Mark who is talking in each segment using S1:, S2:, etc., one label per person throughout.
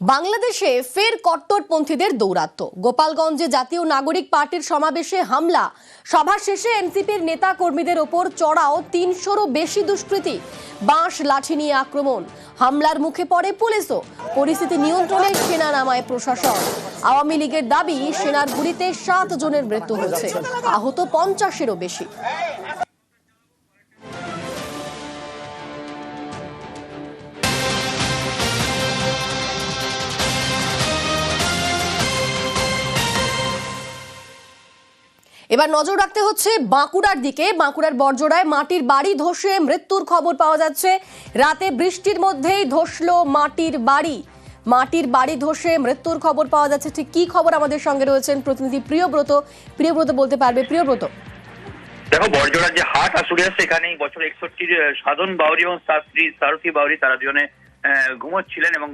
S1: বাংলাদেশে ফের কট্টরপন্থীদের দৌরাত্ম্য গোপালগঞ্জে জাতীয় নাগরিক পার্টির সমাবেশে হামলা। সভা শেষে এনসিপির নেতা কর্মীদের ওপর চড়াও তিনশোরও বেশি দুষ্কৃতী। বাঁশ, লাঠি নিয়ে আক্রমণ। হামলার মুখে পড়ে পুলিশও। পরিস্থিতি নিয়ন্ত্রণে সেনা নামায় প্রশাসন। আওয়ামী লীগের দাবি, সেনার গুলিতে সাত জনের মৃত্যু হয়েছে। আহত পঞ্চাশেরও বেশি। এবার নজর রাখতে হচ্ছে বাঁকুড়ার দিকে। বাঁকুড়ার বর্জরায় মাটির বাড়ি ধসে মৃত্যুর খবর পাওয়া যাচ্ছে। রাতে বৃষ্টির মধ্যেই ধসলো মাটির বাড়ি। মাটির বাড়ি ধসে মৃত্যুর খবর পাওয়া যাচ্ছে। ঠিক কি খবর আমাদের সঙ্গে রয়েছেন প্রতিনিধি প্রিয়ব্রত? প্রিয়ব্রত বলতে পারবে। প্রিয়ব্রত।
S2: দেখো বর্জরার যে হাট আসুরিয়া সেখানে এই বছর একষট্টির সাধন বাউরি এবং তার স্ত্রী সারথি বাউরি, তারা দুজনে ঘুমোচ্ছিলেন এবং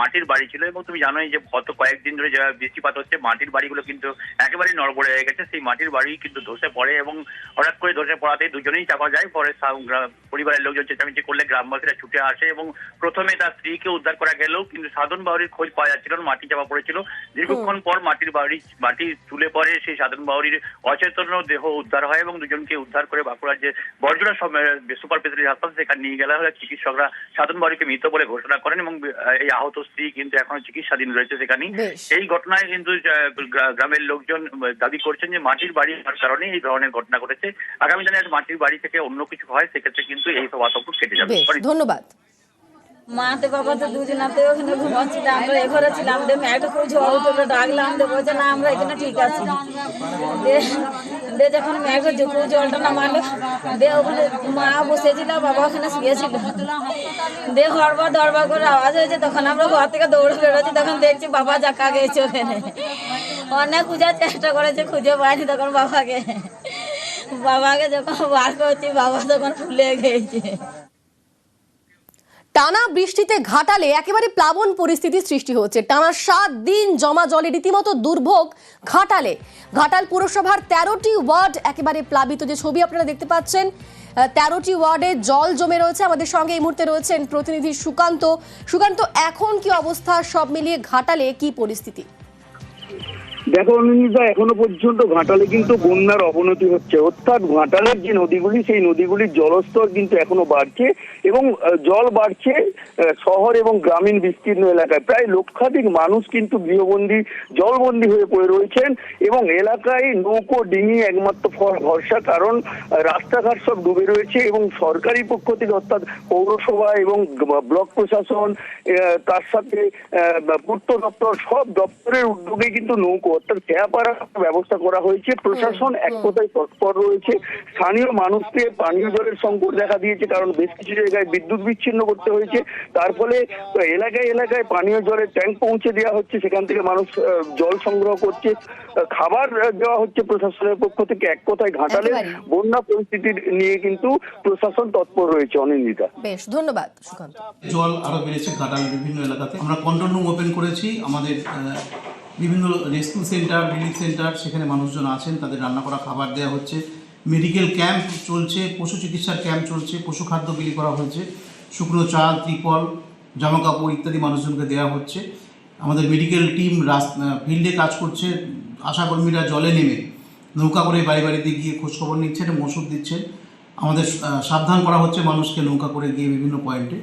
S2: মাটির বাড়ি ছিল এবং তুমি জানোই যে গত কয়েকদিন ধরে যারা বৃষ্টিপাত হচ্ছে, মাটির বাড়িগুলো কিন্তু একেবারে নড়বড়ে হয়ে গেছে। সেই মাটির বাড়ি কিন্তু ধসে পড়ে এবং হঠাৎ করে ধসে পড়াতে দুজনেই চাপা যায়। পরে পরিবারের লোকজন চেঁচামেচি করলে গ্রামবাসীরা ছুটে আসে এবং প্রথমে তার স্ত্রীকে উদ্ধার করা গেলেও কিন্তু সাধন বাউরির খোঁজ পাওয়া যাচ্ছিল না, মাটি চাপা পড়েছিল। দীর্ঘক্ষণ পর মাটির বাড়ি মাটি তুলে পড়ে সেই সাধন বাউরির অচেতন দেহ উদ্ধার হয় এবং দুজনকে উদ্ধার করে বাঁকুড়ার যে বর্জনা সুপার স্পেশালিটি হাসপাতাল সেখানে নিয়ে গেলা হলে চিকিৎসকরা সাধন বাউরিকে মৃত বলে ঘোষণা করেন এবং এই আহত স্ত্রী কিন্তু এখনও চিকিৎসাধীন রয়েছে সেখানে। এই ঘটনায় কিন্তু গ্রামের লোকজন দাবি করছেন যে মাটির বাড়ি হওয়ার কারণে এই ধরনের ঘটনা ঘটেছে। আগামী দিনে মাটির বাড়ি থেকে অন্য কিছু হয় সেক্ষেত্রে কিন্তু এই সব আতঙ্ক কেটে যাবে।
S1: ধন্যবাদ।
S3: মাতে বাবা তো দুজনাতে ওখানে ঘুমাচ্ছিলাম আমরা ছিলাম দিয়ে মেয়েটা খুব ঝড় উঠে ডাকলাম দিয়ে বলছে না আমরা এখানে ঠিক আছি। দিয়ে দিয়ে যখন মেঘ খুব জলটা নামালো দিয়ে ওখানে মা বসেছিল বাবা ওখানে শুয়েছিল। দিয়ে হরবা দরবা করে আওয়াজ হয়েছে তখন আমরা ঘর থেকে দৌড়ে বেরোচ্ছি তখন দেখছি বাবা জাকা গেছে ওখানে। অনেক খোঁজার চেষ্টা করেছে খুঁজে পাইনি তখন বাবাকে। বাবাকে যখন বার করছি, বাবা তখন ফুলে গেছে।
S1: টানা বৃষ্টিতে ঘাটালে একেবারে প্লাবন পরিস্থিতি সৃষ্টি হচ্ছে। টানা সাত দিন জমা জলে রীতিমতো দুর্ভোগ ঘাটালে। ঘাটাল পুরসভার তেরোটি ওয়ার্ড একেবারে প্লাবিত। যে ছবি আপনারা দেখতে পাচ্ছেন তেরোটি ওয়ার্ডে জল জমে রয়েছে। আমাদের সঙ্গে এই মুহূর্তে রয়েছেন প্রতিনিধি সুকান্ত। সুকান্ত, এখন কি অবস্থা? সব মিলিয়ে ঘাটালে কি পরিস্থিতি?
S4: দেখো অনিন্দিতা এখনও পর্যন্ত ঘাটালে কিন্তু বন্যার অবনতি হচ্ছে। অর্থাৎ ঘাটালের যে নদীগুলি, সেই নদীগুলির জলস্তর কিন্তু এখনও বাড়ছে এবং জল বাড়ছে শহর এবং গ্রামীণ বিস্তীর্ণ এলাকায়। প্রায় লক্ষাধিক মানুষ কিন্তু গৃহবন্দী, জলবন্দী হয়ে পড়ে রয়েছেন এবং এলাকায় নৌকো, ডিঙি একমাত্র ভরসা, কারণ রাস্তাঘাট সব ডুবে রয়েছে এবং সরকারি পক্ষ থেকে, অর্থাৎ পৌরসভা এবং ব্লক প্রশাসন তার সাথে পূর্ত দপ্তর, সব দপ্তরের উদ্যোগে কিন্তু নৌকো অর্থাৎ খেয়াপাড়ার ব্যবস্থা করা হয়েছে। প্রশাসন এক কথায় তৎপর রয়েছে। স্থানীয় মানুষকে পানীয় জলের সংকট দেখা দিয়েছে কারণ বেশ কিছু জায়গায় বিদ্যুৎ বিচ্ছিন্ন করতে হয়েছে। তার ফলে এলাকায় এলাকায় পানীয় জলের ট্যাঙ্ক পৌঁছে দেওয়া হচ্ছে সেখান থেকে মানুষ জল সংগ্রহ করছে। খাবার দেওয়া হচ্ছে প্রশাসনের পক্ষ থেকে এক কথায় ঘাটালে বন্যা পরিস্থিতি নিয়ে কিন্তু প্রশাসন তৎপর রয়েছে অনিন্দিতা।
S1: বেশ ধন্যবাদ সুকান্ত।
S5: জল আরও বেড়েছে ঘাটাল বিভিন্ন এলাকাতে। আমরা কন্ট্রোল রুম ওপেন করেছি। আমাদের বিভিন্ন রেস্কিউ সেন্টার রিলিফ সেন্টার, সেখানে মানুষজন আছেন, তাদের রান্না করা খাবার দেওয়া হচ্ছে। মেডিকেল ক্যাম্প চলছে, পশু চিকিৎসার ক্যাম্প চলছে, পশু খাদ্য বিলি করা হয়েছে, শুকনো চাল, ত্রিপল জামা কাপড় ইত্যাদি মানুষজনকে দেওয়া হচ্ছে। আমাদের মেডিকেল টিম ফিল্ডে কাজ করছে আশাকর্মীরা জলে নেমে, নৌকা করে বাড়ি বাড়িতে গিয়ে খোঁজখবর নিচ্ছেন, ওষুধ দিচ্ছেন। আমাদের সাবধান করা হচ্ছে মানুষকে নৌকা করে গিয়ে বিভিন্ন পয়েন্টে।